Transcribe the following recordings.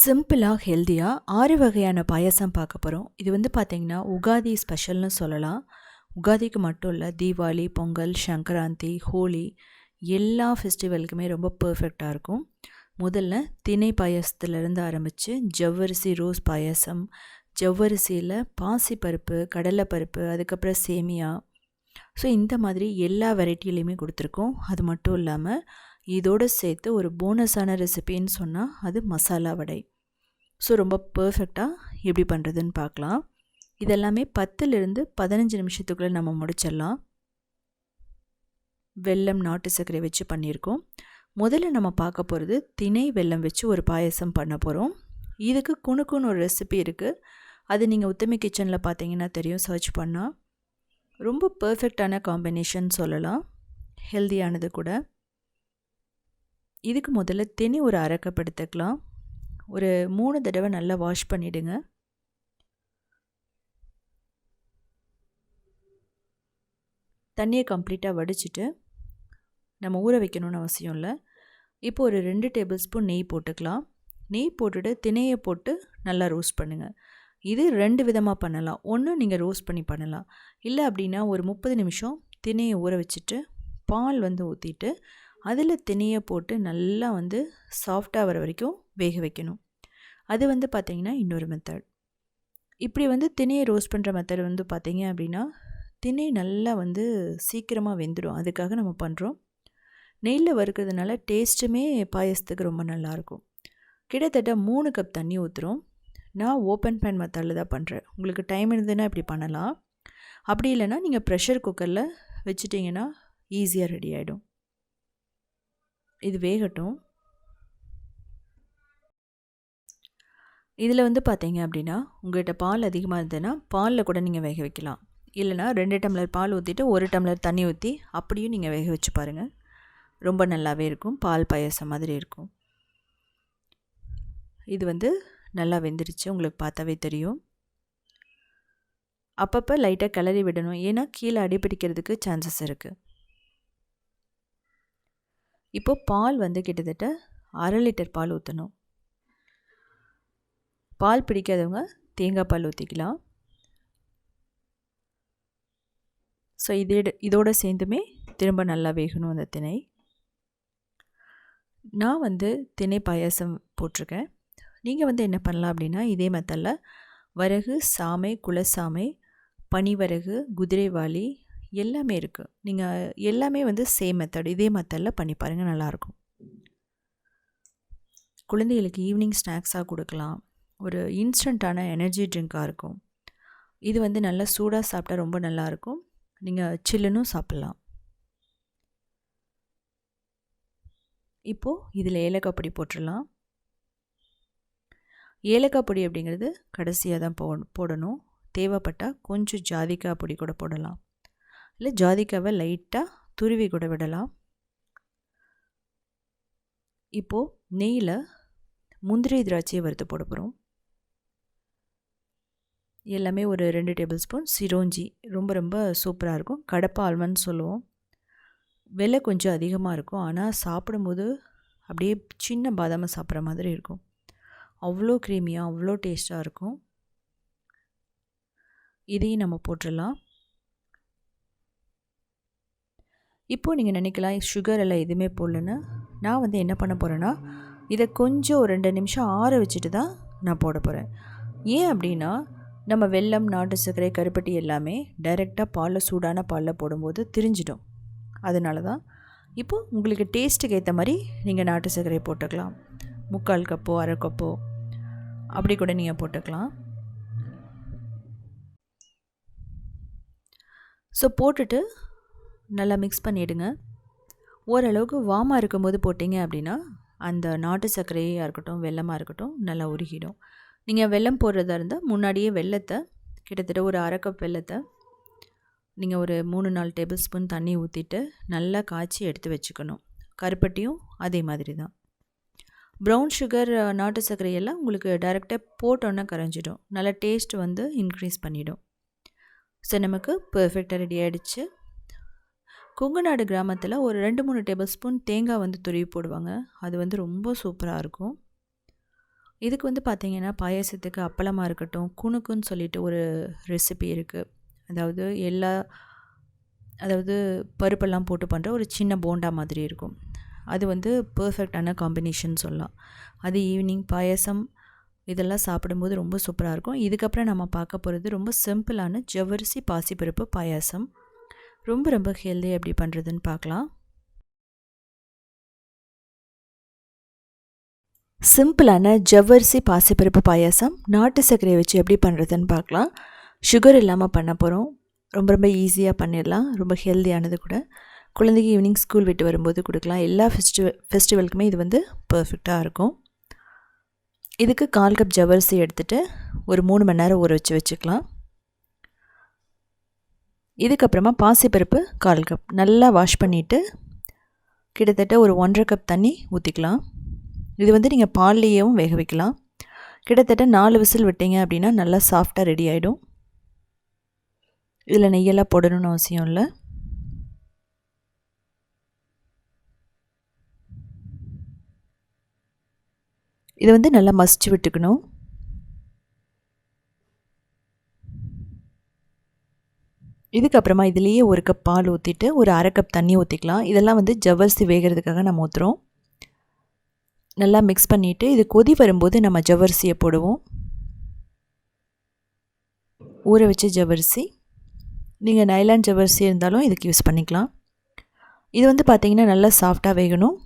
சிம்பிளாக ஹெல்த்தியாக ஆறு வகையான பாயாசம் பார்க்க போகிறோம் இது வந்து பார்த்திங்கன்னா உகாதி ஸ்பெஷல்னு சொல்லலாம். உகாதிக்கு மட்டும் இல்லை தீபாவளி பொங்கல் சங்கராந்தி ஹோலி எல்லா ஃபெஸ்டிவலுக்குமே ரொம்ப பர்ஃபெக்டாக இருக்கும். முதல்ல திணை பாயசத்துலேருந்து ஆரம்பித்து ஜவ்வரிசி ரோஸ் பாயாசம் ஜவ்வரிசியில் பாசிப்பருப்பு கடலைப்பருப்பு அதுக்கப்புறம் சேமியா. ஸோ இந்த மாதிரி எல்லா வெரைட்டிலையுமே கொடுத்துருக்கோம். அது மட்டும் இல்லாமல் இதோடு சேர்த்து ஒரு போனஸான ரெசிபின்னு சொன்னால் அது மசாலா வடை. ஸோ ரொம்ப பர்ஃபெக்டாக எப்படி பண்ணுறதுன்னு பார்க்கலாம். இதெல்லாமே பத்துலேருந்து பதினஞ்சு நிமிஷத்துக்குள்ளே நம்ம முடிச்சிடலாம். வெல்லம் நாட்டு சர்க்கரை வச்சு பண்ணியிருக்கோம். முதல்ல நம்ம பார்க்க போகிறது திணை வெல்லம் வச்சு ஒரு பாயசம் பண்ண போகிறோம் இதுக்கு குணுக்குன்னு ஒரு ரெசிபி இருக்குது அது நீங்கள் உத்தமி கிச்சனில் பார்த்தீங்கன்னா தெரியும் சர்ச் பண்ணால் ரொம்ப பர்ஃபெக்டான காம்பினேஷன் சொல்லலாம். ஹெல்தியானது கூட. இதுக்கு முதல்ல தினி ஒரு அரக்கப்படுத்துக்கலாம். எடுத்துக்கலாம் ஒரு மூணு தடவை நல்லா வாஷ் பண்ணிவிடுங்க தண்ணியை கம்ப்ளீட்டாக வடிச்சிட்டு நம்ம ஊற வைக்கணும்னு அவசியம் இல்லை. இப்போ ஒரு ரெண்டு டேபிள் ஸ்பூன் நெய் போட்டுக்கலாம். நெய் போட்டுட்டு திணையை போட்டு நல்லா ரோஸ்ட் பண்ணுங்கள் இது ரெண்டு விதமாக பண்ணலாம். ஒன்று நீங்கள் ரோஸ்ட் பண்ணி பண்ணலாம். இல்லை அப்படின்னா ஒரு முப்பது நிமிஷம் திணையை ஊற வச்சுட்டு பால் வந்து ஊற்றிட்டு அதில் திணையை போட்டு நல்லா வந்து சாஃப்டாக வர வரைக்கும் வேக வைக்கணும். அது வந்து பார்த்திங்கன்னா இன்னொரு மெத்தட் இப்படி வந்து திணையை ரோஸ்ட் பண்ணுற மெத்தட் வந்து பார்த்திங்க அப்படின்னா திணை நல்லா வந்து சீக்கிரமாக வெந்துடும் அதுக்காக நம்ம பண்ணுறோம் நெய்யில் வறுக்கிறதுனால டேஸ்ட்டுமே பாயசத்துக்கு ரொம்ப நல்லாயிருக்கும் கிட்டத்தட்ட மூணு கப் தண்ணி ஊற்றுறோம் நான் ஓப்பன் பேன் மெத்தடில் தான் பண்ணுறேன் உங்களுக்கு டைம் இருந்ததுன்னா இப்படி பண்ணலாம். அப்படி இல்லைன்னா நீங்கள் ப்ரெஷர் குக்கரில் வச்சுட்டிங்கன்னா ஈஸியாக ரெடி ஆகிடும் இது வேகட்டும். இதில் வந்து பார்த்தீங்க அப்படின்னா உங்கள்கிட்ட பால் அதிகமாக இருந்ததுன்னா பாலில் கூட நீங்கள் வேக வைக்கலாம். இல்லைனா ரெண்டு டம்ளர் பால் ஊற்றிட்டு ஒரு டம்ளர் தண்ணி ஊற்றி அப்படியும் நீங்கள் வேக வச்சு பாருங்கள் ரொம்ப நல்லாவே இருக்கும். பால் பாயசம் மாதிரி இருக்கும். இது வந்து நல்லா வெந்துருச்சு. உங்களுக்கு பார்த்தாவே தெரியும். அப்பப்போ லைட்டாக கிளறி விடணும். ஏன்னா கீழே அடிப்பிடிக்கிறதுக்கு சான்சஸ் இருக்குது இப்போது பால் வந்து கிட்டத்தட்ட அரை லிட்டர் பால் ஊற்றணும் பால் பிடிக்காதவங்க தேங்காய் பால் ஊற்றிக்கலாம் ஸோ இதோட இதோடு சேர்ந்துமே திரும்ப நல்லா வேகணும் அந்த திணை. நான் வந்து திணை பாயாசம் போட்டிருக்கேன். நீங்கள் வந்து என்ன பண்ணலாம் அப்படின்னா இதே மெத்தடில் வரகு சாமை குலசாமை பனிவரகு குதிரைவாளி எல்லாமே இருக்குது நீங்கள் எல்லாமே வந்து சேம் மெத்தட் இதே மெத்தடில் பண்ணி பாருங்கள் நல்லாயிருக்கும் குழந்தைகளுக்கு ஈவினிங் ஸ்நாக்ஸாக கொடுக்கலாம். ஒரு இன்ஸ்டண்ட்டான எனர்ஜி ட்ரிங்காக இருக்கும். இது வந்து நல்லா சூடாக சாப்பிட்டா ரொம்ப நல்லாயிருக்கும் நீங்கள் சில்லுன்னு சாப்பிட்லாம். இப்போது இதில் ஏலக்காய் பொடி போட்டுடலாம். ஏலக்காய் பொடி அப்படிங்கிறது கடைசியாக தான் போ போடணும். தேவைப்பட்டால் கொஞ்சம் ஜாதிக்காய் பொடி கூட போடலாம். இல்லை ஜாதிக்காவை லைட்டாக துருவி கூட விடலாம். இப்போது நெய்யில் முந்திரி திராட்சையை வறுத்து போட போகிறோம் எல்லாமே ஒரு ரெண்டு டேபிள் ஸ்பூன் சிரோஞ்சி ரொம்ப ரொம்ப சூப்பராக இருக்கும். கடப்பா ஆல்மண்ட் சொல்லுவோம். விலை கொஞ்சம் அதிகமாக இருக்கும். ஆனால் சாப்பிடும்போது அப்படியே சின்ன பாதாமை சாப்பிட்ற மாதிரி இருக்கும். அவ்வளோ க்ரீமியாக அவ்வளோ டேஸ்ட்டாக இருக்கும். இதையும் நம்ம போட்டுடலாம். இப்போது நீங்கள் நினைக்கலாம் சுகர் எல்லாம் எதுவுமே போடலன்னு நான் வந்து என்ன பண்ண போகிறேன்னா இதை கொஞ்சம் ஒரு ரெண்டு நிமிஷம் ஆற வச்சுட்டு தான் நான் போட போகிறேன் ஏன் அப்படின்னா நம்ம வெல்லம் நாட்டு சர்க்கரை கருப்பட்டி எல்லாமே டைரெக்டாக பாலில் சூடான பாலில் போடும்போது திரிஞ்சிடும். அதனால தான் இப்போது உங்களுக்கு டேஸ்ட்டுக்கு ஏற்ற மாதிரி நீங்கள் நாட்டு சர்க்கரை போட்டுக்கலாம். முக்கால் கப்போ அரை கப்போ அப்படி கூட நீங்கள் போட்டுக்கலாம். ஸோ போட்டுட்டு நல்லா மிக்ஸ் பண்ணிவிடுங்க ஓரளவுக்கு வாமாக இருக்கும்போது போட்டிங்க அப்படின்னா அந்த நாட்டு சர்க்கரையாக இருக்கட்டும் வெள்ளமாக இருக்கட்டும் நல்லா உருகிடும். நீங்கள் வெல்லம் போடுறதா இருந்தால் முன்னாடியே வெள்ளத்தை கிட்டத்தட்ட ஒரு அரை கப் வெள்ளத்தை நீங்கள் ஒரு மூணு நாலு டேபிள் ஸ்பூன் தண்ணி ஊற்றிட்டு நல்லா காய்ச்சி எடுத்து வச்சுக்கணும். கருப்பட்டியும் அதே மாதிரி தான். ப்ரௌன் சுகர் நாட்டு சர்க்கரையெல்லாம் உங்களுக்கு டைரெக்டாக போட்டோன்னே கரைஞ்சிடும். நல்லா டேஸ்ட் வந்து இன்க்ரீஸ் பண்ணிடும். ஸோ நமக்கு பர்ஃபெக்டாக ரெடி ஆகிடுச்சு கொங்குநாடு கிராமத்தில் ஒரு ரெண்டு மூணு டேபிள் ஸ்பூன் தேங்காய் வந்து துருவி போடுவாங்க. அது வந்து ரொம்ப சூப்பராக இருக்கும். இதுக்கு வந்து பார்த்திங்கன்னா பாயாசத்துக்கு அப்பளமாக இருக்கட்டும் குணுக்குன்னு சொல்லிட்டு ஒரு ரெசிபி இருக்குது அதாவது எல்லா அதாவது பருப்பெல்லாம் போட்டு பண்ணுற ஒரு சின்ன போண்டா மாதிரி இருக்கும். அது வந்து பர்ஃபெக்டான காம்பினேஷன் சொல்லலாம். அது ஈவினிங் பாயசம் இதெல்லாம் சாப்பிடும்போது ரொம்ப சூப்பராக இருக்கும். இதுக்கப்புறம் நம்ம பார்க்க போகிறது ரொம்ப சிம்பிளான ஜவ்வரிசி பாசிப்பருப்பு பாயாசம். ரொம்ப ரொம்ப ஹெல்தி எப்படி பண்ணுறதுன்னு பார்க்கலாம். சிம்பிளான ஜவ்வரிசி பாசிப்பருப்பு பாயாசம் நாட்டு சர்க்கரையை வச்சு எப்படி பண்ணுறதுன்னு பார்க்கலாம். சுகர் இல்லாமல் பண்ண போகிறோம் ரொம்ப ரொம்ப ஈஸியாக பண்ணிடலாம். ரொம்ப ஹெல்த்தியானது கூட. குழந்தைக்கு ஈவினிங் ஸ்கூல் விட்டு வரும்போது கொடுக்கலாம். எல்லா ஃபெஸ்டிவல் ஃபெஸ்டிவலுக்குமே இது வந்து பர்ஃபெக்டாக இருக்கும். இதுக்கு கால் கப் ஜவ்வரிசி எடுத்துகிட்டு ஒரு மூணு மணி நேரம் ஊற வச்சு வச்சுக்கலாம். இதுக்கப்புறமா பாசிப்பருப்பு கால் கப். நல்லா வாஷ் பண்ணிவிட்டு கிட்டத்தட்ட ஒரு ஒன்றரை கப் தண்ணி ஊற்றிக்கலாம் இது வந்து நீங்கள் பால்லேயும் வேக வைக்கலாம். கிட்டத்தட்ட நாலு விசில் விட்டீங்க அப்படின்னா நல்லா சாஃப்டாக ரெடி ஆகிடும் இதில் நெய்யெல்லாம் போடணும்னு அவசியம் இல்லை. இதை வந்து நல்லா மசிச்சு விட்டுக்கணும். இதுக்கப்புறமா இதுலேயே ஒரு கப் பால் ஊற்றிட்டு ஒரு அரை கப் தண்ணி ஊற்றிக்கலாம் இதெல்லாம் வந்து ஜவ்வரிசி வேகிறதுக்காக நம்ம ஊற்றுறோம் நல்லா மிக்ஸ் பண்ணிவிட்டு இது கொதி வரும்போது நம்ம ஜவ்வரிசியை போடுவோம். ஊற வச்ச ஜவ்வரிசி. நீங்கள் நைலான் ஜவ்வரிசி இருந்தாலும் இதுக்கு யூஸ் பண்ணிக்கலாம். இது வந்து பார்த்திங்கன்னா நல்லா சாஃப்டாக வேகணும்.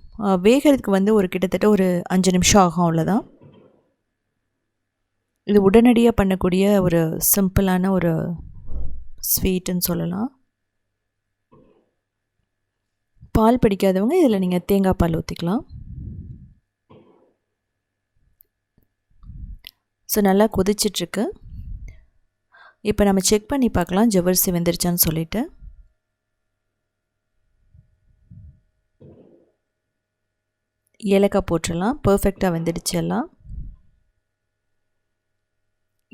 வேகிறதுக்கு வந்து ஒரு கிட்டத்தட்ட ஒரு அஞ்சு நிமிஷம் ஆகும் அவ்வளோதான் இது உடனடியாக பண்ணக்கூடிய ஒரு சிம்பிளான ஒரு ஸ்வீட்டுன்னு சொல்லலாம். பால் பிடிக்காதவங்க இதில் நீங்கள் தேங்காய் பால் ஊற்றிக்கலாம். ஸோ நல்லா கொதிச்சிட்ருக்கு. இப்போ நம்ம செக் பண்ணி பார்க்கலாம் ஜவ்வரிசி வெந்துருச்சான்னு சொல்லிவிட்டு ஏலக்காய் போட்டுடலாம் பர்ஃபெக்டாக வெந்துடுச்சு எல்லாம்.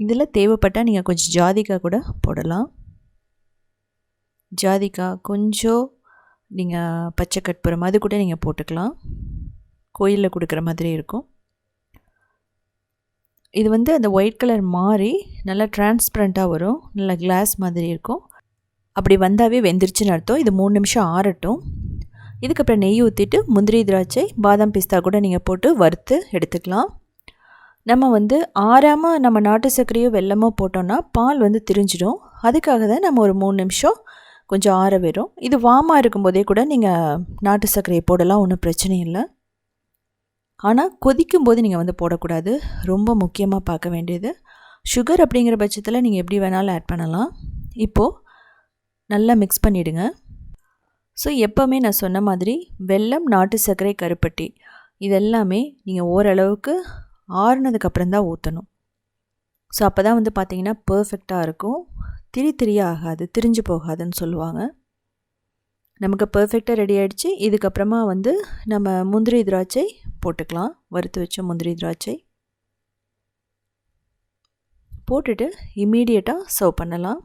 இதில் தேவைப்பட்டால் நீங்கள் கொஞ்சம் ஜாதிக்காய் கூட போடலாம். ஜாதிக்காய் கொஞ்சம் நீங்கள் பச்சை கற்பூரம் அது கூட நீங்கள் போட்டுக்கலாம். கோயிலில் கொடுக்குற மாதிரி இருக்கும். இது வந்து அந்த ஒயிட் கலர் மாறி நல்லா டிரான்ஸ்பரண்ட்டாக வரும். நல்லா கிளாஸ் மாதிரி இருக்கும். அப்படி வந்தாவே வெந்துருச்சுன்னு அர்த்தம். இது மூணு நிமிஷம் ஆறட்டும். இதுக்கப்புறம் நெய் ஊற்றிட்டு முந்திரி திராட்சை பாதாம் பிஸ்தா கூட நீங்கள் போட்டு வறுத்து எடுத்துக்கலாம். நம்ம வந்து ஆறாமல் நம்ம நாட்டு சர்க்கரையோ வெள்ளமோ போட்டோன்னா பால் வந்து திரிஞ்சிடும். அதுக்காக தான் நம்ம ஒரு மூணு நிமிஷம் கொஞ்சம் ஆற வரும் இது வாமாக இருக்கும்போதே கூட நீங்கள் நாட்டு சர்க்கரையை போடலாம் ஒன்றும் பிரச்சனை இல்லை. ஆனால் கொதிக்கும் போது நீங்கள் வந்து போடக்கூடாது. ரொம்ப முக்கியமாக பார்க்க வேண்டியது. சுகர் அப்படிங்கிற பட்சத்தில் நீங்கள் எப்படி வேணாலும் ஆட் பண்ணலாம். இப்போது நல்லா மிக்ஸ் பண்ணிவிடுங்க ஸோ எப்போவுமே நான் சொன்ன மாதிரி வெல்லம் நாட்டு சர்க்கரை கருப்பட்டி இதெல்லாமே நீங்கள் ஓரளவுக்கு ஆறுனதுக்கப்புறம் தான் ஊற்றணும் ஸோ அப்போ தான் வந்து பார்த்திங்கன்னா பர்ஃபெக்டாக இருக்கும். திரி திரியாகாது திரிஞ்சு போகாதுன்னு சொல்லுவாங்க. நமக்கு பர்ஃபெக்டாக ரெடி ஆகிடுச்சு இதுக்கப்புறமா வந்து நம்ம முந்திரி திராட்சை போட்டுக்கலாம். வறுத்து வச்ச முந்திரி திராட்சை. போட்டுட்டு இம்மீடியட்டாக சர்வ் பண்ணலாம்.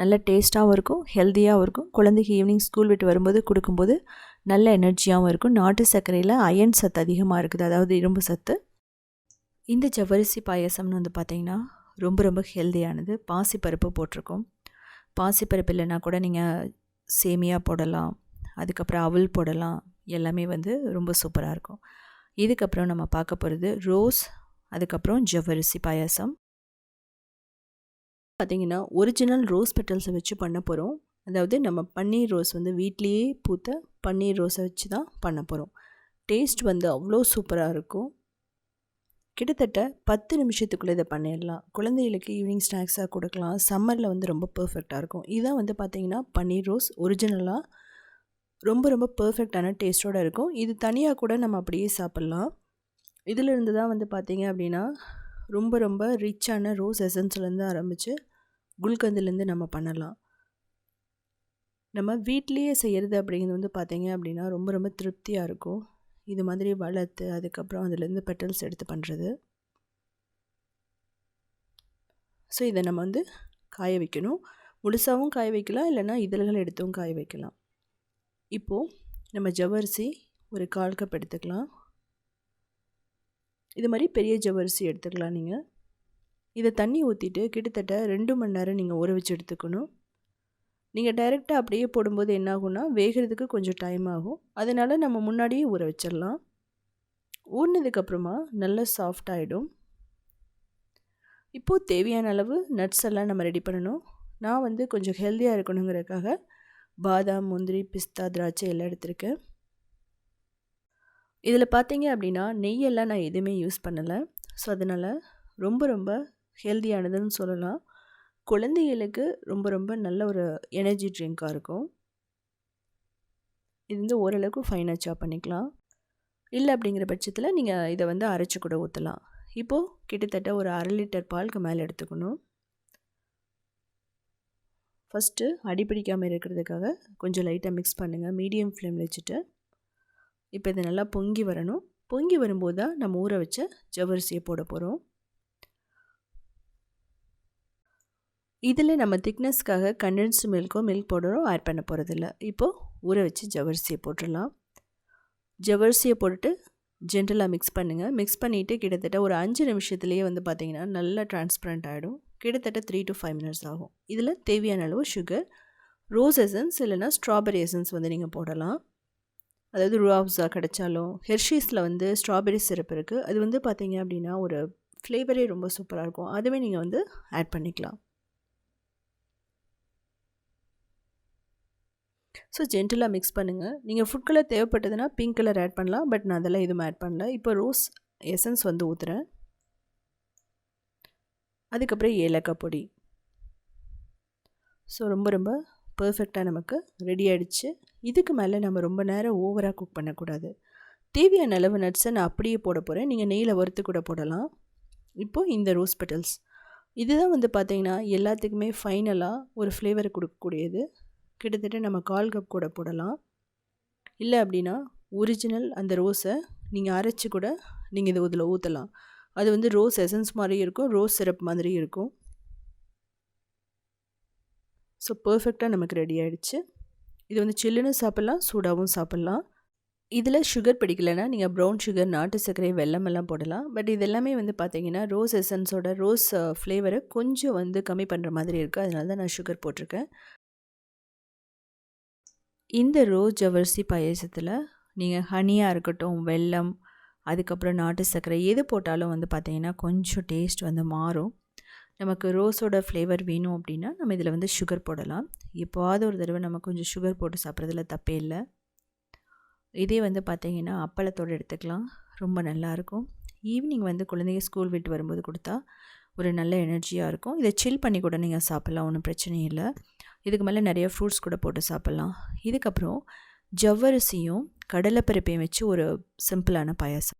நல்ல டேஸ்ட்டாகவும் இருக்கும் ஹெல்த்தியாகவும் இருக்கும். குழந்தைக்கு ஈவினிங் ஸ்கூல் விட்டு வரும்போது கொடுக்கும்போது நல்ல எனர்ஜியாகவும் இருக்கும். நாட்டு சர்க்கரையில் அயன் சத்து அதிகமாக இருக்குது. அதாவது இரும்பு சத்து. இந்த ஜவ்வரிசி பாயசம்னு வந்து பார்த்திங்கன்னா ரொம்ப ரொம்ப ஹெல்த்தியானது பாசிப்பருப்பு போட்டிருக்கோம். பாசிப்பருப்பு இல்லைன்னா கூட நீங்கள் சேமியா போடலாம். அதுக்கப்புறம் அவல் போடலாம். எல்லாமே வந்து ரொம்ப சூப்பராக இருக்கும். இதுக்கப்புறம் நம்ம பார்க்க போகிறது ரோஸ் அதுக்கப்புறம் ஜவ்வரிசி பாயாசம். பார்த்திங்கன்னா ஒரிஜினல் ரோஸ் பெட்டல்ஸை வச்சு பண்ண போகிறோம் அதாவது நம்ம பன்னீர் ரோஸ் வந்து வீட்லேயே பூத்த பன்னீர் ரோஸை வச்சு தான் பண்ண போகிறோம் டேஸ்ட் வந்து அவ்வளோ சூப்பராக இருக்கும். கிட்டத்தட்ட பத்து நிமிஷத்துக்குள்ளே இதை பண்ணிடலாம். குழந்தைகளுக்கு ஈவினிங் ஸ்நாக்ஸாக கொடுக்கலாம். சம்மரில் வந்து ரொம்ப பர்ஃபெக்டாக இருக்கும். இதான் வந்து பார்த்திங்கன்னா பன்னீர் ரோஸ் ஒரிஜினலாக ரொம்ப ரொம்ப பர்ஃபெக்டான டேஸ்ட்டோடு இருக்கும். இது தனியாக கூட நம்ம அப்படியே சாப்பிட்லாம். இதிலிருந்து தான் வந்து பார்த்திங்க அப்படின்னா ரொம்ப ரொம்ப ரிச்சான ரோஸ் எசன்ஸ்லேருந்து ஆரம்பித்து குல்கந்துலேருந்து நம்ம பண்ணலாம். நம்ம வீட்லேயே செய்கிறது அப்படிங்கிறது வந்து பார்த்திங்க அப்படின்னா ரொம்ப ரொம்ப திருப்தியாக இருக்கும். இது மாதிரி வளர்த்து அதுக்கப்புறம் அதுலேருந்து பெட்டல்ஸ் எடுத்து பண்ணுறது ஸோ இதை நம்ம வந்து காய வைக்கணும். முழுசாகவும் காய வைக்கலாம் இல்லைனா இதழ்கள் எடுத்தும் காய வைக்கலாம். இப்போது நம்ம ஜவ்வரிசி ஒரு கால் கப் எடுத்துக்கலாம். இது மாதிரி பெரிய ஜவ்வரிசி எடுத்துக்கலாம் நீங்கள் இதை தண்ணி ஊற்றிட்டு கிட்டத்தட்ட ரெண்டு மணி நேரம் நீங்கள் ஊற வச்சு எடுத்துக்கணும். நீங்கள் டைரெக்டாக அப்படியே போடும்போது என்ன ஆகும்னா வேகிறதுக்கு கொஞ்சம் டைம் ஆகும். அதனால் நம்ம முன்னாடியே ஊற வச்சிடலாம். ஊறினதுக்கப்புறமா நல்லா சாஃப்ட் ஆகிடும் இப்போது தேவையான அளவு நட்ஸ் எல்லாம் நம்ம ரெடி பண்ணணும். நான் வந்து கொஞ்சம் ஹெல்த்தியாக இருக்கணுங்கிறதுக்காக பாதாம் முந்திரி பிஸ்தா திராட்சை எல்லாம் எடுத்திருக்கேன். இதில் பார்த்தீங்க அப்படின்னா நெய்யெல்லாம் நான் எதுவுமே யூஸ் பண்ணலை. ஸோ அதனால் ரொம்ப ரொம்ப ஹெல்த்தியானதுன்னு சொல்லலாம். குழந்தைகளுக்கு ரொம்ப ரொம்ப நல்ல ஒரு எனர்ஜி ட்ரிங்காக இருக்கும். இது வந்து ஓரளவுக்கு ஃபைனாக பண்ணிக்கலாம். இல்லை அப்படிங்கிற பட்சத்தில் நீங்கள் இதை வந்து அரைச்சி கூட ஊற்றலாம் இப்போது கிட்டத்தட்ட ஒரு அரை லிட்டர் பாலுக்கு மேலே எடுத்துக்கணும். ஃபஸ்ட்டு அடிப்பிடிக்காமல் இருக்கிறதுக்காக கொஞ்சம் லைட்டாக மிக்ஸ் பண்ணுங்கள் மீடியம் ஃப்ளேமில் வச்சுட்டு. இப்போ இது நல்லா பொங்கி வரணும். பொங்கி வரும்போது தான் நம்ம ஊற வச்ச ஜவ்வரிசியை போட போகிறோம் இதில் நம்ம திக்னஸ்க்காக கண்டென்ஸ்டு மில்க்கோ மில்க் பவுடரோ ஆட் பண்ண போகிறதில்ல இப்போது ஊற வச்சு ஜவரிசியை போட்டுடலாம். ஜவரிசியை போட்டுட்டு ஜென்ரலாக மிக்ஸ் பண்ணுங்கள் மிக்ஸ் பண்ணிவிட்டு கிட்டத்தட்ட ஒரு அஞ்சு நிமிஷத்துலேயே வந்து பார்த்திங்கன்னா நல்லா டிரான்ஸ்பரண்ட் ஆகிடும் கிட்டத்தட்ட த்ரீ டு ஃபைவ் மினிட்ஸ் ஆகும். இதில் தேவையான அளவு சுகர் ரோஸ் எசன்ஸ் இல்லைனா ஸ்ட்ராபெரி எசன்ஸ் வந்து நீங்கள் போடலாம். அதாவது ரூஆப்ஸாக கிடைச்சாலும். ஹெர்ஷீஸில் வந்து ஸ்ட்ராபெரி சிரப் இருக்குது அது வந்து பார்த்திங்க அப்படின்னா ஒரு ஃப்ளேவரே ரொம்ப சூப்பராக இருக்கும். அதுவே நீங்கள் வந்து ஆட் பண்ணிக்கலாம். ஸோ ஜென்டிலாக மிக்ஸ் பண்ணுங்கள் நீங்கள் ஃபுட் கலர் தேவைப்பட்டதுன்னா பிங்க் கலர் ஆட் பண்ணலாம். பட் நான் அதெல்லாம் எதுவும் ஆட் பண்ணல. இப்போ ரோஸ் எசன்ஸ் வந்து ஊற்றுறேன் அதுக்கப்புறம் ஏலக்காய் பொடி. ஸோ ரொம்ப ரொம்ப பர்ஃபெக்டாக நமக்கு ரெடி ஆகிடுச்சு இதுக்கு மேலே நம்ம ரொம்ப நேரம் ஓவராக குக் பண்ணக்கூடாது. தேவையான அளவு நட்ஸை நான் அப்படியே போட போகிறேன் நீங்கள் நெய்யில் வறுத்து கூட போடலாம். இப்போது இந்த ரோஸ் பெட்டல்ஸ் இதுதான் வந்து பார்த்திங்கன்னா எல்லாத்துக்குமே ஃபைனலாக ஒரு ஃப்ளேவர் கொடுக்கக்கூடியது. கிட்டத்தட்ட நம்ம கால் கப் கூட போடலாம். இல்லை அப்படின்னா ஒரிஜினல் அந்த ரோஸை நீங்கள் அரைச்சி கூட நீங்கள் இதை இதில் ஊற்றலாம் அது வந்து ரோஸ் எசன்ஸ் மாதிரி இருக்கும் ரோஸ் சிரப் மாதிரி இருக்கும். ஸோ பர்ஃபெக்டாக நமக்கு ரெடி ஆகிடுச்சு இது வந்து சில்லுன்னு சாப்பிட்லாம் சூடாகவும் சாப்பிட்லாம். இதில் சுகர் பிடிக்கலைன்னா நீங்கள் ப்ரௌன் சுகர் நாட்டு சர்க்கரை வெள்ளமெல்லாம் போடலாம். பட் இது எல்லாமே வந்து பார்த்தீங்கன்னா ரோஸ் எசன்ஸோட ரோஸ் ஃப்ளேவரை கொஞ்சம் வந்து கம்மி பண்ணுற மாதிரி இருக்குது அதனால தான் நான் சுகர் போட்டிருக்கேன். இந்த ரோஸ் ஜவர்சி பாயசத்தில் நீங்கள் ஹனியாக இருக்கட்டும் வெல்லம் அதுக்கப்புறம் நாட்டு சர்க்கரை எது போட்டாலும் வந்து பார்த்திங்கன்னா கொஞ்சம் டேஸ்ட் வந்து மாறும். நமக்கு ரோஸோட ஃப்ளேவர் வேணும் அப்படின்னா நம்ம இதில் வந்து சுகர் போடலாம். எப்போவாவது ஒரு தடவை நம்ம கொஞ்சம் சுகர் போட்டு சாப்பிட்றதுல தப்பே இல்லை. இதே வந்து பார்த்திங்கன்னா அப்பளத்தோடு எடுத்துக்கலாம். ரொம்ப நல்லாயிருக்கும் ஈவினிங் வந்து குழந்தைங்க ஸ்கூல் விட்டு வரும்போது கொடுத்தா ஒரு நல்ல எனர்ஜியாக இருக்கும். இதை சில் பண்ணி கூட நீங்கள் சாப்பிட்லாம் ஒன்றும் பிரச்சனை இல்லை. இதுக்கு மேலே நிறைய ஃப்ரூட்ஸ் கூட போட்டு சாப்பிட்லாம். இதுக்கப்புறம் ஜவ்வரிசியும் கடலைப்பருப்பையும் வச்சு ஒரு சிம்பிளான பாயாசம்.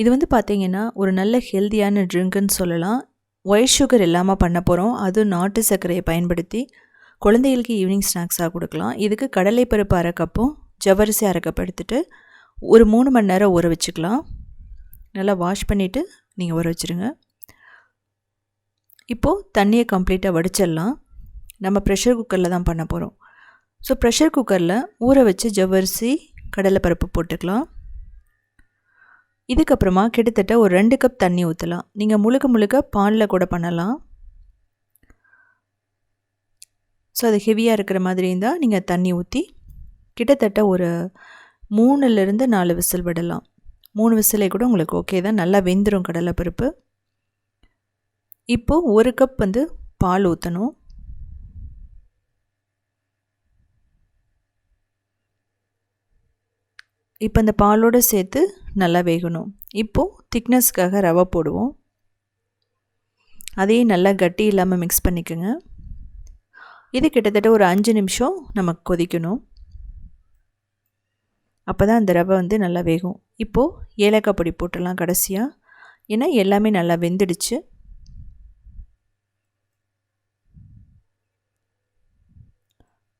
இது வந்து பார்த்திங்கன்னா ஒரு நல்ல ஹெல்த்தியான ட்ரிங்க்குன்னு சொல்லலாம். ஒயிட் சுகர் இல்லாமல் பண்ண போகிறோம் அதுவும் நாட்டு சர்க்கரையை பயன்படுத்தி குழந்தைகளுக்கு ஈவினிங் ஸ்நாக்ஸாக கொடுக்கலாம். இதுக்கு கடலைப்பருப்பு அரை கப்பும் ஜவ்வரிசி அரை கப் எடுத்துகிட்டு ஒரு மூணு மணி நேரம் ஊற வச்சுக்கலாம். நல்லா வாஷ் பண்ணிவிட்டு நீங்கள் ஊற வச்சுருங்க. இப்போது தண்ணியை கம்ப்ளீட்டாக வடிச்சிடலாம். நம்ம ப்ரெஷர் குக்கரில் தான் பண்ண போகிறோம் ஸோ ப்ரெஷர் குக்கரில் ஊற வச்சு ஜவ்வரிசி கடலைப்பருப்பு போட்டுக்கலாம். இதுக்கப்புறமா கிட்டத்தட்ட ஒரு ரெண்டு கப் தண்ணி ஊற்றலாம் நீங்கள் முழுக்க முழுக்க பாலில் கூட பண்ணலாம். ஸோ அது ஹெவியாக இருக்கிற மாதிரி இருந்தால் நீங்கள் தண்ணி ஊற்றி கிட்டத்தட்ட ஒரு மூணுலேருந்து நாலு விசில் விடலாம். மூணு விசிலே கூட உங்களுக்கு ஓகே தான். நல்லா வெந்துடும் கடலைப்பருப்பு. இப்போது ஒரு கப் வந்து பால் ஊற்றணும் இப்போ இந்த பாலோடு சேர்த்து நல்லா வேகணும். இப்போது திக்னஸ்க்காக ரவை போடுவோம். அதையும் நல்லா கட்டி இல்லாமல் மிக்ஸ் பண்ணிக்கோங்க. இது கிட்டத்தட்ட ஒரு அஞ்சு நிமிஷம் நமக்கு கொதிக்கணும். அப்போ தான் அந்த ரவை வந்து நல்லா வேகும். இப்போது ஏலக்காய் பொடி போட்டுடலாம் கடைசியாக ஏன்னா எல்லாமே நல்லா வெந்துடுச்சு.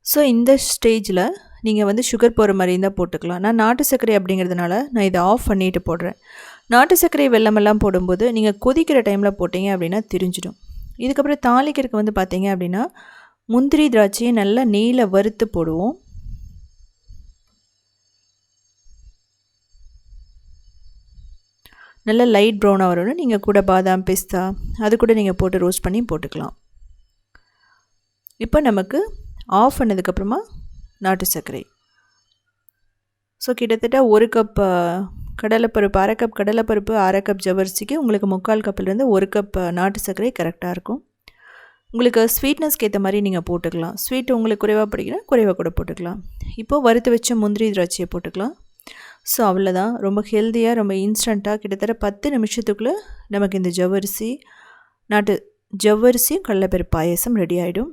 ஸோ இந்த ஸ்டேஜில் நீங்கள் வந்து சுகர் போகிற மாதிரி இருந்தால் போட்டுக்கலாம். நான் நாட்டு சர்க்கரை அப்படிங்கிறதுனால நான் இதை ஆஃப் பண்ணிவிட்டு போடுறேன். நாட்டு சர்க்கரை வெள்ளமெல்லாம் போடும்போது நீங்கள் கொதிக்கிற டைமில் போட்டிங்க அப்படின்னா திரிஞ்சிடும். இதுக்கப்புறம் தாளிக்கிறதுக்கு வந்து பார்த்தீங்க அப்படின்னா முந்திரி திராட்சையை நல்லா நெய்யில் வறுத்து போடுவோம். நல்லா லைட் ப்ரௌனாக வரணும். நீங்கள் கூட பாதாம் பிஸ்தா அது கூட நீங்கள் போட்டு ரோஸ்ட் பண்ணி போட்டுக்கலாம். இப்போ நமக்கு ஆஃப் பண்ணதுக்கப்புறமா நாட்டு சர்க்கரை. ஸோ கிட்டத்தட்ட ஒரு கப் கடலைப்பருப்பு அரை கப் கடலைப்பருப்பு அரை கப் ஜவரிசிக்கு உங்களுக்கு முக்கால் கப்பிலேருந்து ஒரு கப் நாட்டு சர்க்கரை கரெக்டாக இருக்கும். உங்களுக்கு ஸ்வீட்னஸ்க்கு ஏற்ற மாதிரி நீங்கள் போட்டுக்கலாம். ஸ்வீட் உங்களுக்கு குறைவாக பிடிக்குன்னா குறைவாக கூட போட்டுக்கலாம். இப்போது வறுத்து வச்ச முந்திரி திராட்சையை போட்டுக்கலாம். ஸோ அவ்வளோதான் ரொம்ப ஹெல்த்தியாக ரொம்ப இன்ஸ்டண்ட்டாக கிட்டத்தட்ட பத்து நிமிஷத்துக்குள்ளே நமக்கு இந்த ஜவ்வரிசி நாட்டு ஜவ்வரிசியும் கடலைப்பருப்பு பாயசம் ரெடி ஆகிடும்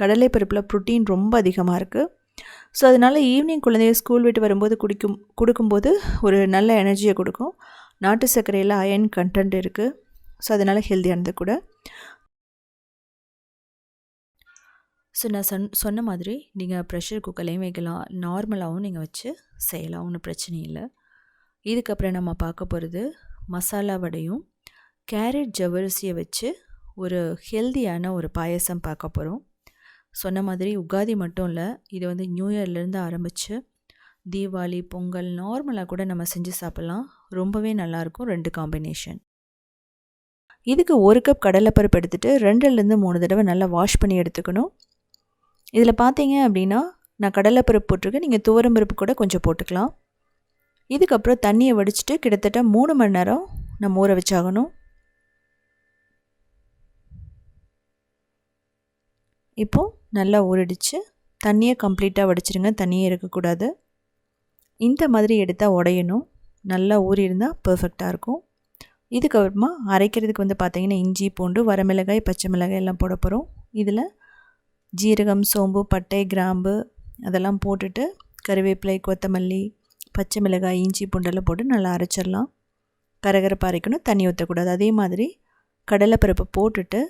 கடலைப்பருப்பில் ப்ரோட்டீன் ரொம்ப அதிகமாக இருக்குது ஸோ அதனால் ஈவினிங் குழந்தைய ஸ்கூல் விட்டு வரும்போது குடிக்கும் கொடுக்கும்போது ஒரு நல்ல எனர்ஜியை கொடுக்கும். நாட்டு சர்க்கரையில் அயன் கண்டென்ட் இருக்குது ஸோ அதனால் ஹெல்த்தியானது கூட. ஸோ நான் சொன் சொன்ன மாதிரி நீங்கள் ப்ரெஷர் குக்கர்லேயும் வைக்கலாம். நார்மலாகவும் நீங்கள் வச்சு செய்யலாம். ஒன்றும் பிரச்சனை இல்லை. இதுக்கப்புறம் நம்ம பார்க்க போகிறது மசாலா வடையும் கேரட் ஜவரிசியை வச்சு ஒரு ஹெல்தியான ஒரு பாயசம் பார்க்க போகிறோம் சொன்ன மாதிரி உகாதி மட்டும் இல்லை இது வந்து நியூ இயர்லேருந்து ஆரம்பித்து தீபாவளி பொங்கல் நார்மலாக கூட நம்ம செஞ்சு சாப்பிட்லாம். ரொம்பவே நல்லாயிருக்கும் ரெண்டு காம்பினேஷன் இதுக்கு ஒரு கப் கடலைப்பருப்பு எடுத்துகிட்டு ரெண்டுலேருந்து மூணு தடவை நல்லா வாஷ் பண்ணி எடுத்துக்கணும். இதில் பார்த்தீங்க அப்படின்னா நான் கடலைப்பருப்பு போட்டிருக்கேன். நீங்கள் துவரம்பருப்பு கூட கொஞ்சம் போட்டுக்கலாம். இதுக்கப்புறம் தண்ணியை வடிச்சிட்டு கிட்டத்தட்ட மூணு மணி நேரம் நம்ம ஊற வச்சாகணும். இப்போது நல்லா ஊறிடுச்சு. தண்ணியை கம்ப்ளீட்டாக வடிச்சிருங்க. தண்ணியே இருக்கக்கூடாது. இந்த மாதிரி எடுத்தால் உடையணும். நல்லா ஊறி இருந்தால் பர்ஃபெக்டாக இருக்கும். இதுக்கப்புறமா அரைக்கிறதுக்கு வந்து பார்த்திங்கன்னா இஞ்சி பூண்டு வரமிளகாய் பச்சை மிளகாய் எல்லாம் போட போகிறோம் இதில் ஜீரகம் சோம்பு பட்டை கிராம்பு அதெல்லாம் போட்டுட்டு கருவேப்பிலை கொத்தமல்லி பச்சை மிளகாய் இஞ்சி பூண்டெல்லாம் போட்டு நல்லா அரைச்சிடலாம். கரகரப்பாக அரைக்கணும். தண்ணி ஊற்றக்கூடாது அதே மாதிரி கடலைப்பருப்பு போட்டுட்டு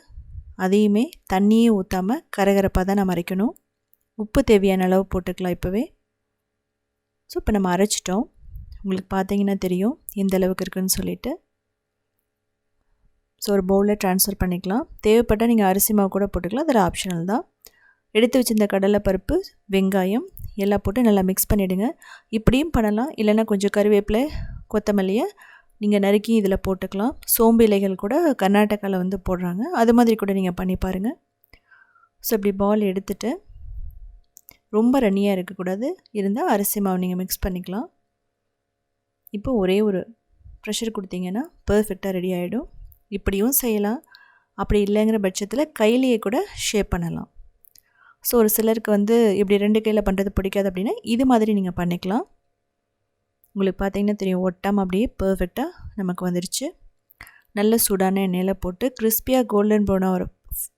அதையுமே தண்ணியே ஊற்றாமல் கரகரப்பாக தான் நம்ம அரைக்கணும். உப்பு தேவையான அளவு போட்டுக்கலாம் இப்போவே. ஸோ இப்போ நம்ம அரைச்சிட்டோம். உங்களுக்கு பார்த்தீங்கன்னா தெரியும் எந்த அளவுக்கு இருக்குதுன்னு சொல்லிவிட்டு ஸோ ஒரு பவுலில் ட்ரான்ஸ்ஃபர் பண்ணிக்கலாம். தேவைப்பட்டால் நீங்கள் அரிசி மாவு கூட போட்டுக்கலாம். அதில் ஆப்ஷனல் தான். எடுத்து வச்சிருந்த கடலைப்பருப்பு வெங்காயம் எல்லாம் போட்டு நல்லா மிக்ஸ் பண்ணிவிடுங்க இப்படியும் பண்ணலாம். இல்லைன்னா கொஞ்சம் கருவேப்பிலை கொத்தமல்லியை நீங்கள் நறுக்கி இதில் போட்டுக்கலாம். சோம்பு இலைகள் கூட கர்நாடகாவில் வந்து போடுறாங்க. அது மாதிரி கூட நீங்கள் பண்ணி பாருங்கள் ஸோ இப்படி பால் எடுத்துகிட்டு ரொம்ப ரன்னியாக இருக்கக்கூடாது. இருந்தால் அரிசி மாவு நீங்கள் மிக்ஸ் பண்ணிக்கலாம். இப்போ ஒரே ஒரு ப்ரெஷர் கொடுத்தீங்கன்னா பர்ஃபெக்டாக ரெடி ஆகிடும் இப்படியும் செய்யலாம். அப்படி இல்லைங்கிற பட்சத்தில் கையிலேயே கூட ஷேப் பண்ணலாம். ஸோ ஒரு சிலருக்கு வந்து இப்படி ரெண்டு கையில் பண்ணுறது பிடிக்காது அப்படின்னா இது மாதிரி நீங்கள் பண்ணிக்கலாம். உங்களுக்கு பார்த்தீங்கன்னா தெரியும் ஒட்டாமல் அப்படியே பர்ஃபெக்டாக நமக்கு வந்துடுச்சு நல்ல சூடான எண்ணெயில் போட்டு கிறிஸ்பியாக கோல்டன் ப்ரௌனாக வர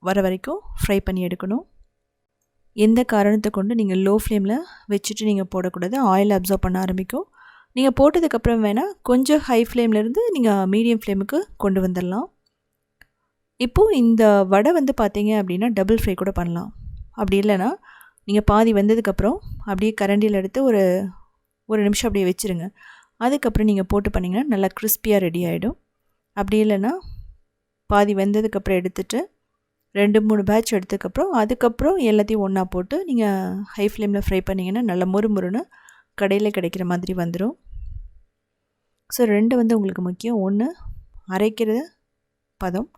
வர வரைக்கும் ஃப்ரை பண்ணி எடுக்கணும். எந்த காரணத்தை கொண்டு நீங்கள் லோ ஃப்ளேமில் வச்சுட்டு நீங்கள் போடக்கூடாது ஆயில் அப்சர்வ் பண்ண ஆரம்பிக்கும். நீங்கள் போட்டதுக்கப்புறம் வேணால் கொஞ்சம் ஹை ஃப்ளேம்லேருந்து நீங்கள் மீடியம் ஃப்ளேமுக்கு கொண்டு வந்துடலாம். இப்போது இந்த வடை வந்து பார்த்தீங்க அப்படின்னா டபுள் ஃப்ரை கூட பண்ணலாம். அப்படி இல்லைன்னா நீங்கள் பாதி வெந்ததுக்கப்புறம் அப்படியே கரண்டியில் எடுத்து ஒரு ஒரு நிமிஷம் அப்படியே வச்சுருங்க. அதுக்கப்புறம் நீங்கள் போட்டு பண்ணிங்கன்னா நல்லா கிறிஸ்பியாக ரெடி ஆகிடும் அப்படி இல்லைன்னா பாதி வெந்ததுக்கப்புறம் எடுத்துகிட்டு ரெண்டு மூணு பேட்ச் எடுத்ததுக்கப்புறம் அதுக்கப்புறம் எல்லாத்தையும் ஒன்றா போட்டு நீங்கள் ஹை ஃப்ளேமில் ஃப்ரை பண்ணிங்கன்னா நல்லா மொறு முறுன்னு கடையில் கிடைக்கிற மாதிரி வந்துடும் ஸோ ரெண்டு வந்து உங்களுக்கு முக்கியம். ஒன்று அரைக்கிறது பதம்.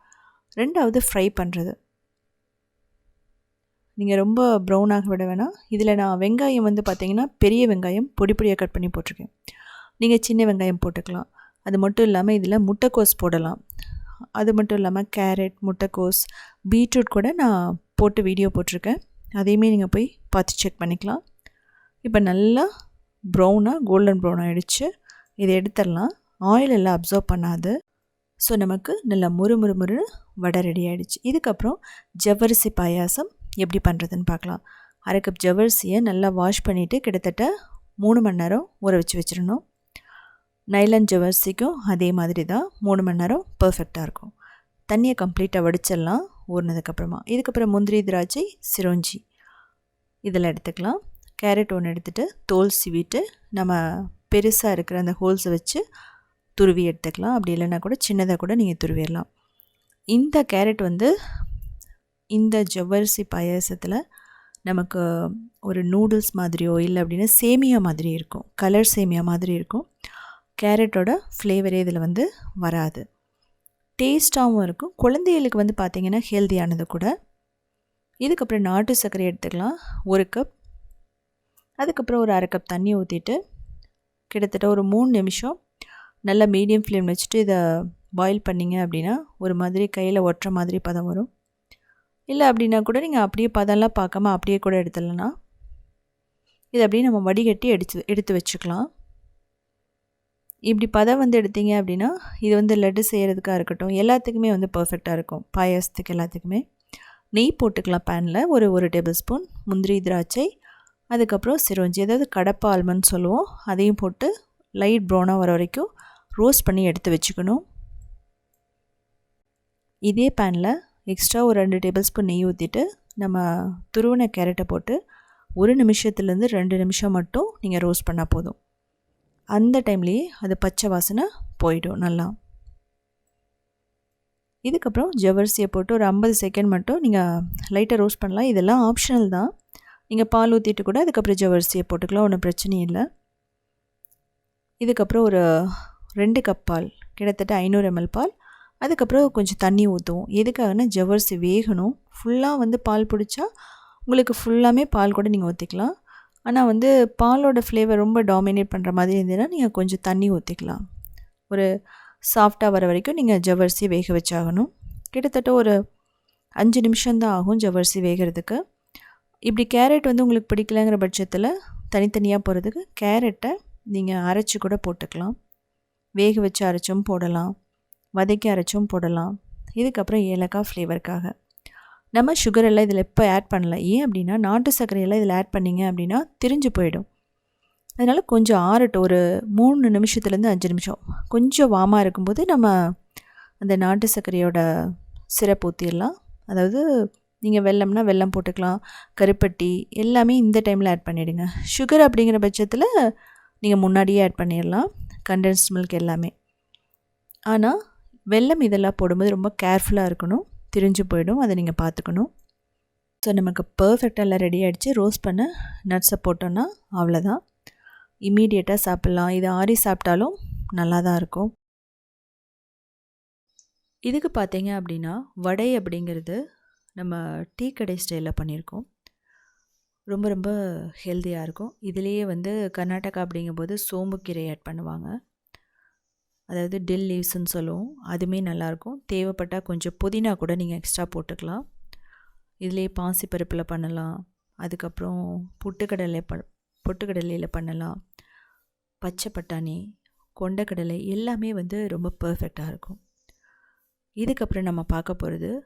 ரெண்டாவது ஃப்ரை பண்ணுறது நீங்கள் ரொம்ப ப்ரௌனாக விட வேணாம். இதில் நான் வெங்காயம் வந்து பார்த்திங்கன்னா பெரிய வெங்காயம் பொடி பொடியாக கட் பண்ணி போட்டிருக்கேன். நீங்கள் சின்ன வெங்காயம் போட்டுக்கலாம். அது மட்டும் இல்லாமல் இதில் முட்டைக்கோஸ் போடலாம். அது மட்டும் இல்லாமல் கேரட் முட்டைக்கோஸ் பீட்ரூட் கூட நான் போட்டு வீடியோ போட்டிருக்கேன். அதையுமே நீங்கள் போய் பார்த்து செக் பண்ணிக்கலாம். இப்போ நல்லா ப்ரௌனாக கோல்டன் ப்ரௌன் ஆகிடுச்சு இதை எடுத்துடலாம். ஆயில் எல்லாம் அப்சர்வ் பண்ணாது. ஸோ நமக்கு நல்லா முறு முறு முறு வடை ரெடி ஆகிடுச்சு இதுக்கப்புறம் ஜவ்வரிசி பாயாசம் எப்படி பண்ணுறதுன்னு பார்க்கலாம். அரை கப் ஜவ்வரிசியை நல்லா வாஷ் பண்ணிவிட்டு கிட்டத்தட்ட மூணு மணி நேரம் ஊற வச்சு வச்சிடணும். நைலன் ஜவர்சிக்கும் அதே மாதிரி தான் மூணு மணி நேரம் பர்ஃபெக்டாக இருக்கும். தண்ணியை கம்ப்ளீட்டாக வடிச்சிடலாம் ஊறினதுக்கப்புறமா இதுக்கப்புறம் முந்திரி திராட்சை சிரோஞ்சி. இதில் எடுத்துக்கலாம். கேரட் ஒன்று எடுத்துகிட்டு தோல் சீவிட்டு நம்ம பெருசாக இருக்கிற அந்த ஹோல்ஸை வச்சு துருவி எடுத்துக்கலாம். அப்படி இல்லைன்னா கூட சின்னதாக கூட நீங்கள் துருவிடலாம். இந்த கேரட் வந்து இந்த ஜவ்வரிசி பாயாசத்தில் நமக்கு ஒரு நூடுல்ஸ் மாதிரியோ இல்லை அப்படின்னா சேமியா மாதிரி இருக்கும். கலர் சேமியா மாதிரி இருக்கும். கேரட்டோட ஃப்ளேவரே இதில் வந்து வராது. டேஸ்ட்டாகவும் இருக்கும். குழந்தைகளுக்கு வந்து பார்த்திங்கன்னா ஹெல்த்தியானது கூட. இதுக்கப்புறம் நாட்டு சர்க்கரை எடுத்துக்கலாம். ஒரு கப் அதுக்கப்புறம் ஒரு அரை கப் தண்ணி ஊற்றிட்டு கிட்டத்தட்ட ஒரு மூணு நிமிஷம் நல்லா மீடியம் ஃப்ளேம் வச்சுட்டு இதை பாயில் பண்ணிங்க அப்படின்னா ஒரு மாதிரி கையில் ஒட்டுற மாதிரி பதம் வரும். இல்லை அப்படின்னா கூட நீங்கள் அப்படியே பதம்லாம் பார்க்காம அப்படியே கூட எடுத்துடலண்ணா இது அப்படியே நம்ம வடிகட்டி எடுத்து எடுத்து வச்சுக்கலாம். இப்படி பதம் வந்து எடுத்தீங்க அப்படின்னா இது வந்து லட்டு செய்கிறதுக்காக இருக்கட்டும் எல்லாத்துக்குமே வந்து பர்ஃபெக்டாக இருக்கும். பாயாசத்துக்கு எல்லாத்துக்குமே. நெய் போட்டுக்கலாம் பேனில் ஒரு ஒரு டேபிள் ஸ்பூன் முந்திரி திராட்சை அதுக்கப்புறம் சிரோஞ்சி அதாவது கடப்பா ஆல்மண்ட் சொல்லுவோம். அதையும் போட்டு லைட் ப்ரௌனாக வர வரைக்கும் ரோஸ்ட் பண்ணி எடுத்து வச்சுக்கணும். இதே பேனில் எக்ஸ்ட்ரா ஒரு ரெண்டு டேபிள் ஸ்பூன் நெய் ஊற்றிட்டு நம்ம துருவின கேரட்டை போட்டு ஒரு நிமிஷத்துலேருந்து ரெண்டு நிமிஷம் மட்டும் நீங்கள் ரோஸ்ட் பண்ணால் போதும். அந்த டைம்லேயே அது பச்சை வாசனை போயிடும் நல்லா. இதுக்கப்புறம் ஜவர்சியை போட்டு ஒரு ஐம்பது செகண்ட் மட்டும் நீங்கள் லைட்டாக ரோஸ்ட் பண்ணலாம். இதெல்லாம் ஆப்ஷனல் தான். நீங்கள் பால் ஊற்றிட்டு கூட அதுக்கப்புறம் ஜவர்சியை போட்டுக்கலாம். ஒன்றும் பிரச்சனையும் இல்லை. இதுக்கப்புறம் ஒரு ரெண்டு கப் பால் கிட்டத்தட்ட ஐநூறு எம்எல் பால் அதுக்கப்புறம் கொஞ்சம் தண்ணி ஊற்றுவோம் எதுக்காகனா ஜவ்வரிசி வேகணும். ஃபுல்லாக வந்து பால் பிடிச்சா உங்களுக்கு ஃபுல்லாமே பால் கூட நீங்கள் ஊற்றிக்கலாம் ஆனால் வந்து பாலோட ஃப்ளேவர் ரொம்ப டாமினேட் பண்ணுற மாதிரி இருந்ததுன்னா நீங்கள் கொஞ்சம் தண்ணி ஊற்றிக்கலாம் ஒரு சாஃப்டாக வர வரைக்கும் நீங்கள் ஜவ்வரிசி வேக வச்சாகணும். கிட்டத்தட்ட ஒரு அஞ்சு நிமிஷம்தான் ஆகும் ஜவ்வரிசி வேகிறதுக்கு. இப்படி கேரட் வந்து உங்களுக்கு பிடிக்கலங்கிற பட்சத்தில் தனித்தனியாக போகிறதுக்கு கேரட்டை நீங்கள் அரைச்சி கூட போட்டுக்கலாம். வேக வச்சு அரைச்சும் போடலாம். வதக்கி அரைச்சும் போடலாம். இதுக்கப்புறம் ஏலக்காய் ஃப்ளேவருக்காக நம்ம சுகர் எல்லாம் இதில் இப்போ ஆட் பண்ணல. ஏன் அப்படின்னா நாட்டு சர்க்கரையெல்லாம் இதில் ஆட் பண்ணிங்க அப்படின்னா திரிஞ்சு போயிடும். அதனால் கொஞ்சம் ஆறட்டும். ஒரு மூணு நிமிஷத்துலேருந்து அஞ்சு நிமிஷம். கொஞ்சம் வாமாக இருக்கும்போது நம்ம அந்த நாட்டு சர்க்கரையோட சிரப் ஊற்றிடலாம் அதாவது நீங்கள் வெள்ளம்னா வெல்லம் போட்டுக்கலாம். கருப்பட்டி எல்லாமே இந்த டைமில் ஆட் பண்ணிவிடுங்க சுகர் அப்படிங்கிற பட்சத்தில் நீங்கள் முன்னாடியே ஆட் பண்ணிடலாம். கண்டென்ஸ்ட் மில்க் எல்லாமே. ஆனால் வெல்லம் இதெல்லாம் போடும்போது ரொம்ப கேர்ஃபுல்லாக இருக்கணும். திரிஞ்சு போயிடும். அதை நீங்கள் பார்த்துக்கணும். ஸோ நமக்கு பர்ஃபெக்டாக எல்லாம் ரெடி ஆகிடுச்சு ரோஸ்ட் பண்ண நட்ஸை போட்டோன்னா அவ்வளோதான் இம்மீடியட்டாக சாப்பிட்லாம். இது ஆறி சாப்பிட்டாலும் நல்லா தான் இருக்கும். இதுக்கு பார்த்தீங்க அப்படின்னா வடை அப்படிங்கிறது நம்ம டீ கடை ஸ்டைலில் பண்ணியிருக்கோம். ரொம்ப ரொம்ப ஹெல்த்தியாக இருக்கும். இதுலேயே வந்து கர்நாடகா அப்படிங்கும்போது சோம்புக்கீரை ஆட் பண்ணுவாங்க. அதாவது டில் லீவ்ஸ்ன்னு சொல்லுவோம். அதுவுமே நல்லாயிருக்கும். தேவைப்பட்டால் கொஞ்சம் புதினா கூட நீங்கள் எக்ஸ்ட்ரா போட்டுக்கலாம். இதிலே பாசி பருப்பில் பண்ணலாம். அதுக்கப்புறம் புட்டுக்கடலை ப பொட்டுக்கடலையில் பண்ணலாம். பச்சை பட்டாணி கொண்டக்கடலை எல்லாமே வந்து ரொம்ப பர்ஃபெக்டாக இருக்கும். இதுக்கப்புறம் நம்ம பார்க்க போகிறது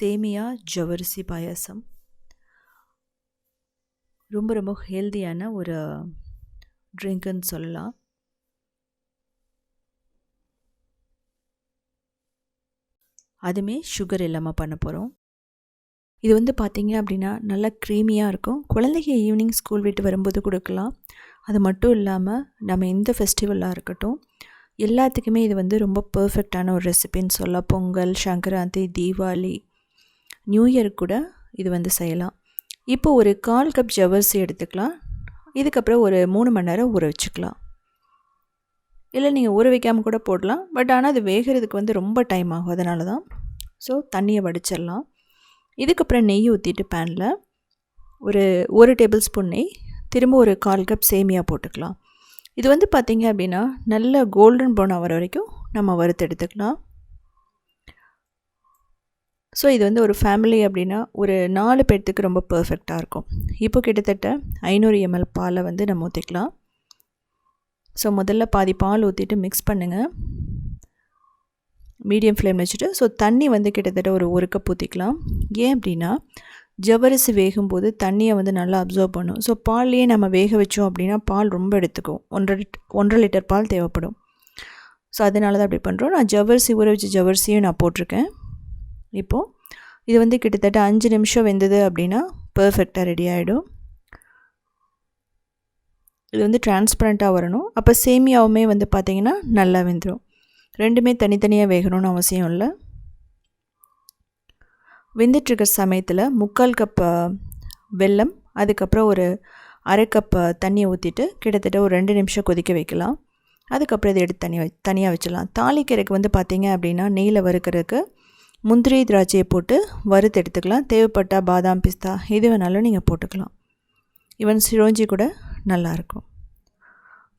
சேமியா ஜவரிசி பாயாசம். ரொம்ப ரொம்ப ஹெல்தியான ஒரு ட்ரிங்க்குன்னு சொல்லலாம். அதுவுமே சுகர் இல்லாமல் பண்ண போகிறோம் இது வந்து பார்த்திங்க அப்படின்னா நல்லா க்ரீமியாக இருக்கும். குழந்தைங்க ஈவினிங் ஸ்கூல் விட்டு வரும்போது கொடுக்கலாம். அது மட்டும் இல்லாமல் நம்ம எந்த ஃபெஸ்டிவலாக இருக்கட்டும் எல்லாத்துக்குமே இது வந்து ரொம்ப பர்ஃபெக்டான ஒரு ரெசிபின்னு சொல்லலாம். பொங்கல் சங்கராந்தி தீபாவளி நியூ இயர் கூட இது வந்து செய்யலாம். இப்போ ஒரு கால் கப் ஜவர்சி எடுத்துக்கலாம். இதுக்கப்புறம் ஒரு மூணு மணி நேரம் ஊற வச்சுக்கலாம். இல்லை நீங்கள் ஊற வைக்காமல் கூட போடலாம். பட் ஆனால் அது வேகிறதுக்கு வந்து ரொம்ப டைம் ஆகும். அதனால தான். ஸோ தண்ணியை வடிச்சிடலாம். இதுக்கப்புறம் நெய் ஊற்றிட்டு பேனில் ஒரு ஒரு டேபிள் ஸ்பூன் நெய் திரும்ப ஒரு கால் கப் சேமியா போட்டுக்கலாம். இது வந்து பார்த்திங்க அப்படின்னா நல்ல கோல்டன் ப்ரௌன் ஆகிற வரைக்கும் நம்ம வறுத்து எடுத்துக்கலாம். ஸோ இது வந்து ஒரு ஃபேமிலி அப்படின்னா ஒரு நாலு பேர்த்துக்கு ரொம்ப பர்ஃபெக்டாக இருக்கும். இப்போ கிட்டத்தட்ட ஐநூறு எம்எல் பாலை வந்து நம்ம ஊற்றிக்கலாம் ஸோ முதல்ல பாதி பால் ஊற்றிட்டு மிக்ஸ் பண்ணுங்கள் மீடியம் ஃப்ளேம் வச்சுட்டு ஸோ தண்ணி வந்து கிட்டத்தட்ட ஒரு ஒரு கப் ஊற்றிக்கலாம் ஏன் அப்படின்னா ஜவ்வரிசி வேகும்போது தண்ணியை வந்து நல்லா அப்சர்வ் பண்ணும். ஸோ பால்லையே நம்ம வேக வச்சோம் அப்படின்னா பால் ரொம்ப எடுத்துக்கும். ஒன்றரை ஒன்றரை லிட்டர் பால் தேவைப்படும். ஸோ அதனால தான் அப்படி பண்ணுறோம் நான் ஜவ்வரிசி ஊற வச்ச ஜவரிசியும் நான் போட்டிருக்கேன். இப்போது இது வந்து கிட்டத்தட்ட அஞ்சு நிமிஷம் வெந்தது அப்படின்னா பர்ஃபெக்டாக ரெடி ஆகிடும் இது வந்து டிரான்ஸ்பரண்ட்டாக வரணும். அப்போ சேமியாவுமே வந்து பார்த்திங்கன்னா நல்லா வெந்துடும் ரெண்டுமே தனித்தனியாக வேகணும்னு அவசியம் இல்லை. வெந்துட்டுருக்க சமயத்தில் முக்கால் கப் வெல்லம் அதுக்கப்புறம் ஒரு அரை கப் தண்ணியை ஊற்றிட்டு கிட்டத்தட்ட ஒரு ரெண்டு நிமிஷம் கொதிக்க வைக்கலாம். அதுக்கப்புறம் இதை எடுத்து தனி தனியாக வச்சிடலாம். தாளிக்கிறதுக்கு வந்து பார்த்திங்க அப்படின்னா நெய்யில் வறுக்கிறதுக்கு முந்திரி திராட்சையை போட்டு வறுத்து எடுத்துக்கலாம். தேவைப்பட்டால் பாதாம் பிஸ்தா எது வேணாலும் நீங்கள் போட்டுக்கலாம். ஈவன் சிரோஞ்சி கூட நல்லாயிருக்கும்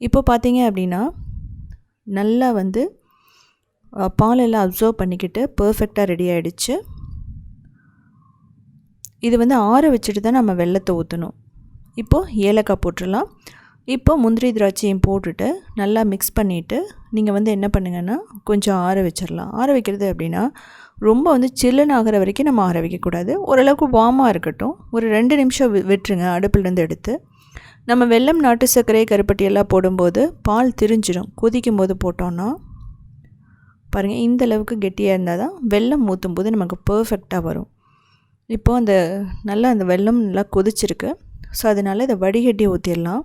இப்போ பார்த்தீங்க அப்படின்னா நல்லா வந்து பாலெல்லாம் அப்சர்வ் பண்ணிக்கிட்டு பர்ஃபெக்டாக ரெடி ஆகிடுச்சு இது வந்து ஆற வச்சுட்டு தான் நம்ம வெள்ளத்தை ஊற்றணும் இப்போது ஏலக்காய் போட்டுடலாம். இப்போ முந்திரி திராட்சையும் போட்டுட்டு நல்லா மிக்ஸ் பண்ணிவிட்டு நீங்கள் வந்து என்ன பண்ணுங்கன்னா கொஞ்சம் ஆற வச்சிடலாம். ஆற வைக்கிறது அப்படின்னா ரொம்ப வந்து சில்லுன்னு ஆகிற வரைக்கும் நம்ம ஆற வைக்கக்கூடாது. ஓரளவுக்கு வார்மாக இருக்கட்டும். ஒரு ரெண்டு நிமிஷம் விட்டுருங்க அடுப்புலேருந்து எடுத்து. நம்ம வெள்ளம் நாட்டு சர்க்கரை கருப்பட்டி எல்லாம் போடும்போது பால் திரிஞ்சிடும் கொதிக்கும் போது போட்டோன்னா பாருங்கள் இந்த அளவுக்கு கெட்டியாக இருந்தால் தான் வெள்ளம் ஊற்றும் போது நமக்கு பர்ஃபெக்டாக வரும். இப்போது அந்த நல்லா அந்த வெள்ளம் நல்லா கொதிச்சிருக்கு. ஸோ அதனால் இதை வடிகட்டி ஊற்றிடலாம்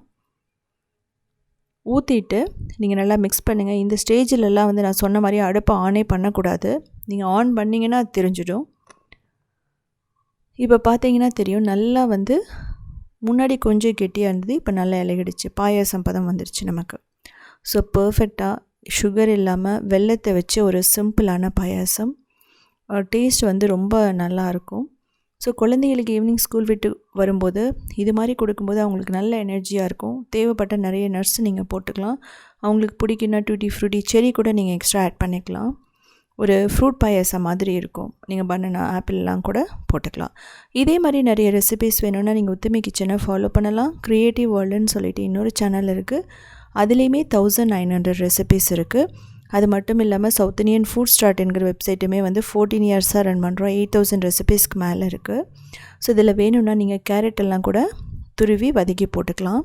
ஊற்றிட்டு நீங்கள் நல்லா மிக்ஸ் பண்ணுங்கள் இந்த ஸ்டேஜிலலாம் வந்து நான் சொன்ன மாதிரி அடுப்பை ஆனே பண்ணக்கூடாது. நீங்கள் ஆன் பண்ணிங்கன்னா அது தெரிஞ்சிடும். இப்போ பார்த்தீங்கன்னா தெரியும். நல்லா வந்து முன்னாடி கொஞ்சம் கெட்டியாக இருந்தது இப்போ நல்லா இலகிடுச்சு. பாயாசம் பதம் வந்துடுச்சு நமக்கு. ஸோ பர்ஃபெக்டாக சுகர் இல்லாமல் வெள்ளத்தை வச்சு ஒரு சிம்பிளான பாயாசம். டேஸ்ட் வந்து ரொம்ப நல்லாயிருக்கும் ஸோ குழந்தைகளுக்கு ஈவினிங் ஸ்கூல் விட்டு வரும்போது இது மாதிரி கொடுக்கும்போது அவங்களுக்கு நல்ல எனர்ஜியாக இருக்கும். தேவைப்பட்ட நிறைய நர்ஸ் நீங்கள் போட்டுக்கலாம். அவங்களுக்கு பிடிக்குன்னா டூட்டி ஃப்ரூட்டி செரி கூட நீங்கள் எக்ஸ்ட்ரா ஆட் பண்ணிக்கலாம். ஒரு ஃப்ரூட் பாயாசம் மாதிரி இருக்கும். நீங்கள் பனானா ஆப்பிள்லாம் கூட போட்டுக்கலாம். இதே மாதிரி நிறைய ரெசிபிஸ் வேணும்னா நீங்கள் உத்தமி கிச்சனை ஃபாலோ பண்ணலாம். க்ரியேட்டிவ் வேர்ல்டுன்னு சொல்லிட்டு இன்னொரு சேனல் இருக்குது அதுலேயுமே தௌசண்ட் நைன் ஹண்ட்ரட் ரெசிபிஸ் இருக்குது அது மட்டும் இல்லாமல் சவுத் இண்டியன் ஃபுட் ஸ்டார்ட் என்கிற வெப்சைட்டுமே வந்து ஃபோர்டீன் இயர்ஸாக ரன் பண்ணுறோம் எயிட் தௌசண்ட் ரெசிபீஸ்க்கு மேலே இருக்குது ஸோ இதில் வேணும்னா நீங்கள் கேரட் எல்லாம் கூட துருவி வதக்கி போட்டுக்கலாம்.